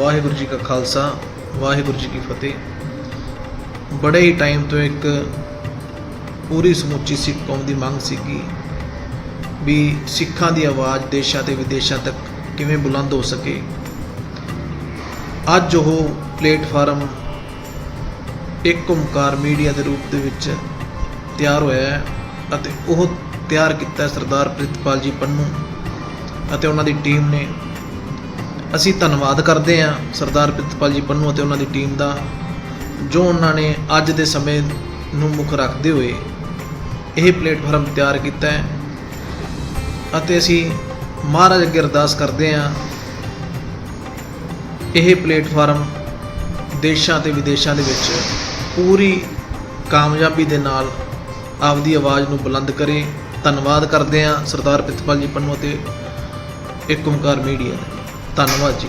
ਵਾਹਿਗੁਰੂ ਜੀ ਕਾ ਖਾਲਸਾ, ਵਾਹਿਗੁਰੂ ਜੀ ਕੀ ਫਤਿਹ। ਬੜੇ ਹੀ ਟਾਈਮ ਤੋਂ ਇੱਕ ਪੂਰੀ ਸਮੁੱਚੀ ਸਿੱਖ ਕੌਮ ਦੀ ਮੰਗ ਸੀਗੀ ਵੀ ਸਿੱਖਾਂ ਦੀ ਆਵਾਜ਼ ਦੇਸ਼ਾਂ ਤੇ ਵਿਦੇਸ਼ਾਂ ਤੱਕ ਕਿਵੇਂ ਬੁਲੰਦ ਹੋ ਸਕੇ। ਅੱਜ ਉਹ ਪਲੇਟਫਾਰਮ ਇੱਕ ਓਮਕਾਰ ਮੀਡੀਆ ਦੇ ਰੂਪ ਦੇ ਵਿੱਚ ਤਿਆਰ ਹੋਇਆ ਹੈ ਅਤੇ ਉਹ ਤਿਆਰ ਕੀਤਾ ਸਰਦਾਰ ਪ੍ਰਿਤਪਾਲ ਜੀ ਪੰਨੂ ਅਤੇ ਉਹਨਾਂ ਦੀ ਟੀਮ ਨੇ ਅਸੀਂ ਧੰਨਵਾਦ ਕਰਦੇ ਹਾਂ ਸਰਦਾਰ ਪ੍ਰਿਤਪਾਲ ਜੀ ਪੰਨੂ ਅਤੇ ਉਹਨਾਂ ਦੀ ਟੀਮ ਦਾ, ਜੋ ਉਹਨਾਂ ਨੇ ਅੱਜ ਦੇ ਸਮੇਂ ਨੂੰ ਮੁੱਖ ਰੱਖਦੇ ਹੋਏ ਇਹ ਪਲੇਟਫਾਰਮ ਤਿਆਰ ਕੀਤਾ ਹੈ। ਅਤੇ ਅਸੀਂ ਮਹਾਰਾਜ ਅੱਗੇ ਅਰਦਾਸ ਕਰਦੇ ਹਾਂ, ਇਹ ਪਲੇਟਫਾਰਮ ਦੇਸ਼ਾਂ ਤੇ ਵਿਦੇਸ਼ਾਂ ਦੇ ਵਿੱਚ ਪੂਰੀ ਕਾਮਯਾਬੀ ਦੇ ਨਾਲ ਆਪਦੀ ਆਵਾਜ਼ ਨੂੰ ਬੁਲੰਦ ਕਰੇ। ਧੰਨਵਾਦ ਕਰਦੇ ਹਾਂ ਸਰਦਾਰ ਪ੍ਰਿਤਪਾਲ ਜੀ ਪੰਨੂ ਅਤੇ ਇੱਕ ਓਮਕਾਰ ਮੀਡੀਆ ਦਾ। ਧੰਨਵਾਦ ਜੀ।